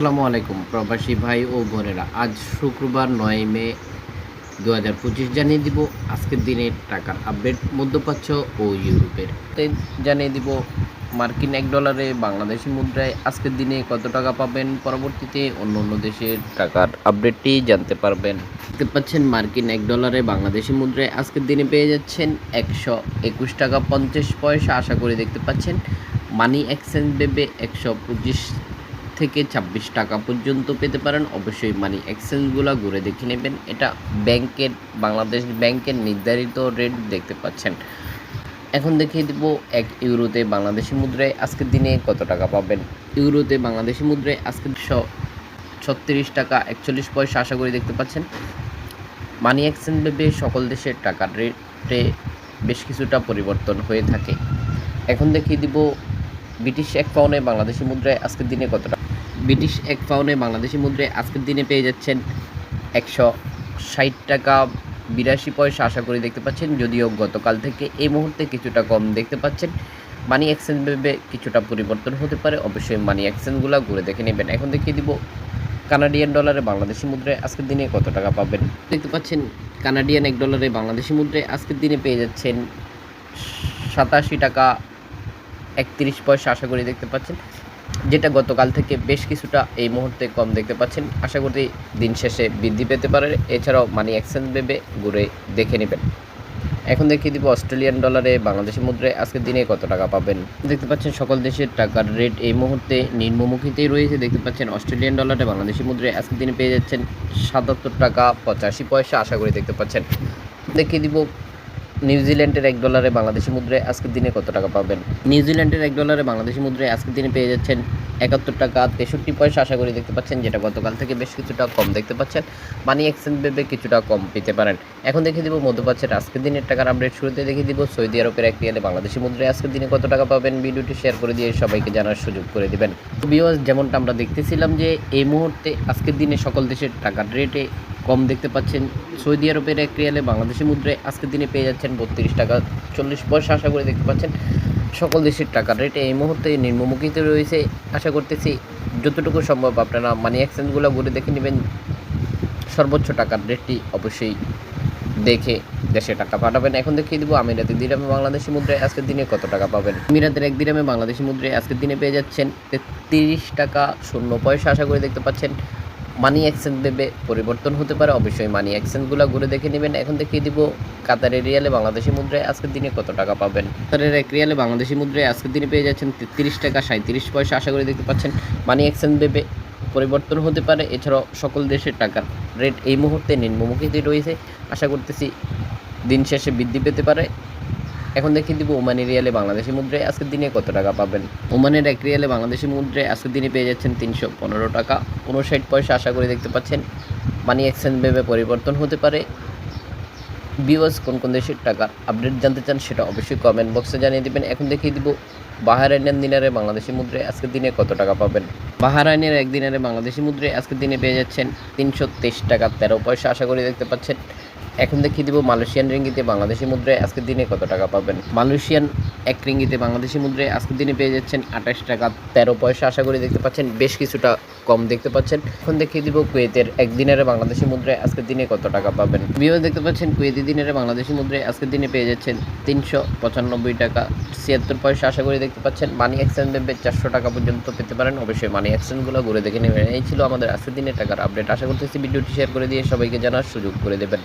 আসসালামু আলাইকুম, প্রবাসী ভাই ও বোনেরা। আজ শুক্রবার নয় মে দু হাজার পঁচিশ জানিয়ে দিব আজকের দিনের টাকার আপডেট, মধ্যপ্রাচ্য ও ইউরোপের। জানিয়ে দিব মার্কিন এক ডলারে বাংলাদেশি মুদ্রায় আজকের দিনে কত টাকা পাবেন, পরবর্তীতে অন্য অন্য দেশের টাকার আপডেটটি জানতে পারবেন। দেখতে পাচ্ছেন, মার্কিন এক ডলারে বাংলাদেশি মুদ্রায় আজকের দিনে পেয়ে যাচ্ছেন একশো একুশ টাকা পঞ্চাশ পয়সা। আশা করে দেখতে পাচ্ছেন, মানি এক্সচেঞ্জ ভেবে একশো পঁচিশ থেকে ছাব্বিশ টাকা পর্যন্ত পেতে পারেন। অবশ্যই মানি এক্সচেঞ্জগুলো ঘুরে দেখে নেবেন। এটা ব্যাংকের, বাংলাদেশ ব্যাংকের নির্ধারিত রেট দেখতে পাচ্ছেন। এখন দেখিয়ে দিব এক ইউরোতে বাংলাদেশি মুদ্রায় আজকের দিনে কত টাকা পাবেন। ইউরোতে বাংলাদেশি মুদ্রায় আজকের ছত্রিশ টাকা একচল্লিশ পয়সা আশা করি দেখতে পাচ্ছেন। মানি এক্সচেঞ্জ ভেবে সকল দেশের টাকার রেটে বেশ কিছুটা পরিবর্তন হয়ে থাকে। এখন দেখিয়ে দিব ব্রিটিশ এক পাউনে বাংলাদেশি মুদ্রায় আজকের দিনে কত টাকা ব্রিটিশ এক পাউনে বাংলাদেশি মুদ্রায় আজকের দিনে পেয়ে যাচ্ছেন একশো ষাট টাকা। বিরাশি পয়সা আশা করি দেখতে পাচ্ছেন, যদিও গতকাল থেকে এই মুহূর্তে কিছুটা কম দেখতে পাচ্ছেন। মানি এক্সচেঞ্জ ভেবে কিছুটা পরিবর্তন হতে পারে, অবশ্যই মানি এক্সচেঞ্জগুলো ঘুরে দেখে নেবেন। এখন দেখিয়ে দিব কানাডিয়ান ডলারে বাংলাদেশি মুদ্রায় আজকের দিনে কত টাকা পাবেন। দেখতে পাচ্ছেন, কানাডিয়ান এক ডলারে বাংলাদেশি মুদ্রায় আজকের দিনে পেয়ে যাচ্ছেন সাতাশি টাকা একত্রিশ পয়সা আশা করি দেখতে পাচ্ছেন। যেটা গতকাল থেকে বেশ কিছুটা এই মুহূর্তে কম দেখতে পাচ্ছেন। আশা করি দিন শেষে বৃদ্ধি পেতে পারে। এছাড়াও মানি এক্সচেঞ্জ ভেবে ঘুরে দেখে নেবেন। এখন দেখিয়ে দিব অস্ট্রেলিয়ান ডলারে বাংলাদেশি মুদ্রায় আজকের দিনে কত টাকা পাবেন? দেখতে পাচ্ছেন সকল দেশের টাকার রেট এই মুহূর্তে নিম্নমুখীতেই রয়েছে। দেখতে পাচ্ছেন অস্ট্রেলিয়ান ডলারে বাংলাদেশি মুদ্রায় আজকের দিনে পেয়ে যাচ্ছেন সাতাত্তর টাকা পঁচাশি পয়সা, আশা করি দেখতে পাচ্ছেন। দেখিয়ে দিব নিউজিল্যান্ডের এক ডলারে বাংলাদেশি মুদ্রায় আজকের দিনে কত টাকা পাবেন? নিউজিল্যান্ডের এক ডলারে বাংলাদেশি মুদ্রায় আজকের দিনে পেয়ে যাচ্ছেন একাত্তর টাকা তেষট্টি পয়সা। আশা করি দেখতে পাচ্ছেন যেটা গতকাল থেকে বেশ কিছুটা কম দেখতে পাচ্ছেন। মানি এক্সচেঞ্জ ভেবে কিছুটা কম পেতে পারেন। এখন দেখে দিব মধ্যপ্রাচ্যের আজকের দিনের টাকার আপডেট শুরুতে দেখে দিব সৌদি আরবের এক রিয়ালে বাংলাদেশি মুদ্রায় আজকের দিনে কত টাকা পাবেন? ভিডিওটি শেয়ার করে দিয়ে সবাইকে জানার সুযোগ করে দিবেন। বিওয়াস যেমনটা আমরা দেখতেছিলাম যে এই মুহূর্তে আজকের দিনে সকল দেশের টাকার রেটে কম দেখতে পাচ্ছেন। সৌদি আরবের এক রিয়ালে বাংলাদেশি মুদ্রায় আজকের দিনে পেয়ে যাচ্ছেন বত্রিশ টাকা চল্লিশ পয়সা আশা করে দেখতে পাচ্ছেন। সকল দেশের টাকার রেট এই মুহূর্তে নিম্নমুখীতে রয়েছে। আশা করতেছি যতটুকু সম্ভব আপনারা মানি এক্সচেঞ্জগুলো ঘুরে দেখে নেবেন। সর্বোচ্চ টাকার রেটটি অবশ্যই দেখে দেশে টাকা পাঠাবেন। এখন দেখিয়ে দিব আমিরাতের দিরামে বাংলাদেশি মুদ্রায় আজকের দিনে কত টাকা পাবেন। আমিরাতের এক দিরামে বাংলাদেশি মুদ্রায় আজকের দিনে পেয়ে যাচ্ছেন তেত্রিশ টাকা শূন্য পয়সা আশা করে দেখতে পাচ্ছেন। মানি এক্সচেঞ্জ দেবে, পরিবর্তন হতে পারে। অবশ্যই মানি এক্সচেঞ্জগুলো ঘুরে দেখে নেবেন। এখন দেখিয়ে দিব কাতারের রিয়ালে বাংলাদেশি মুদ্রায় আজকের দিনে কত টাকা পাবেন। কাতারের এক রিয়ালে বাংলাদেশি মুদ্রায় আজকের দিনে পেয়ে যাচ্ছেন তেত্রিশ টাকা সাঁত্রিশ পয়সা। আশা করে দেখতে পাচ্ছেন মানি এক্সচেঞ্জ দেবে, পরিবর্তন হতে পারে। এছাড়াও সকল দেশের টাকার রেট এই মুহূর্তে নিম্নমুখীতে রয়েছে। আশা করতেছি দিন শেষে বৃদ্ধি পেতে পারে। এখন দেখিয়ে দিব ওমানি রিয়ালে বাংলাদেশি মুদ্রায় আজকের দিনে কত টাকা পাবেন? ওমানের এক রিয়ালে বাংলাদেশি মুদ্রায় আজকের দিনে পেয়ে যাচ্ছেন তিনশো পনেরো টাকা। উনষাট পয়সা আশা করে দেখতে পাচ্ছেন। মানি এক্সচেঞ্জ ভেবে পরিবর্তন হতে পারে। বিওয়াস কোন কোন দেশের টাকা আপডেট জানতে চান সেটা অবশ্যই কমেন্ট বক্সে জানিয়ে দেবেন। এখন দেখিয়ে দিব বাহারাইনের দিনারে বাংলাদেশি মুদ্রায় আজকের দিনে কত টাকা পাবেন। বাহারাইনের এক দিনারে বাংলাদেশি মুদ্রায় আজকের দিনে পেয়ে যাচ্ছেন তিনশো তেইশ টাকা তেরো পয়সা। আশা করি দেখতে পাচ্ছেন, এখন দেখিয়ে দিব মালয়েশিয়ান রিঙ্গিতে বাংলাদেশি মুদ্রায় আজকের দিনে কত টাকা পাবেন। মালয়েশিয়ান এক রিঙ্গিতে বাংলাদেশি মুদ্রায় আজকের দিনে পেয়ে যাচ্ছেন আঠাশ টাকা তেরো পয়সা। আশা করি দেখতে পাচ্ছেন, বেশ কিছুটা কম দেখতে পাচ্ছেন। এখন দেখিয়ে দিব কুয়েতের এক দিনের বাংলাদেশি মুদ্রায় আজকের দিনে কত টাকা পাবেন। বিও দেখতে পাচ্ছেন, কুয়েতি দিনের বাংলাদেশি মুদ্রায় আজকের দিনে পেয়ে যাচ্ছেন তিনশো পঁচানব্বই টাকা ছিয়াত্তর পয়সা। আশা করি দেখতে পাচ্ছেন, মানি এক্সচেঞ্জ দেবে চারশো টাকা পর্যন্ত পেতে পারেন। অবশ্যই মানি এক্সচেঞ্জগুলো ঘুরে দেখে নেবেন। এই ছিল আমাদের আজকের দিনের টাকার আপডেট আশা করতেছি ভিডিওটি শেয়ার করে দিয়ে সবাইকে জানার সুযোগ করে দেবেন।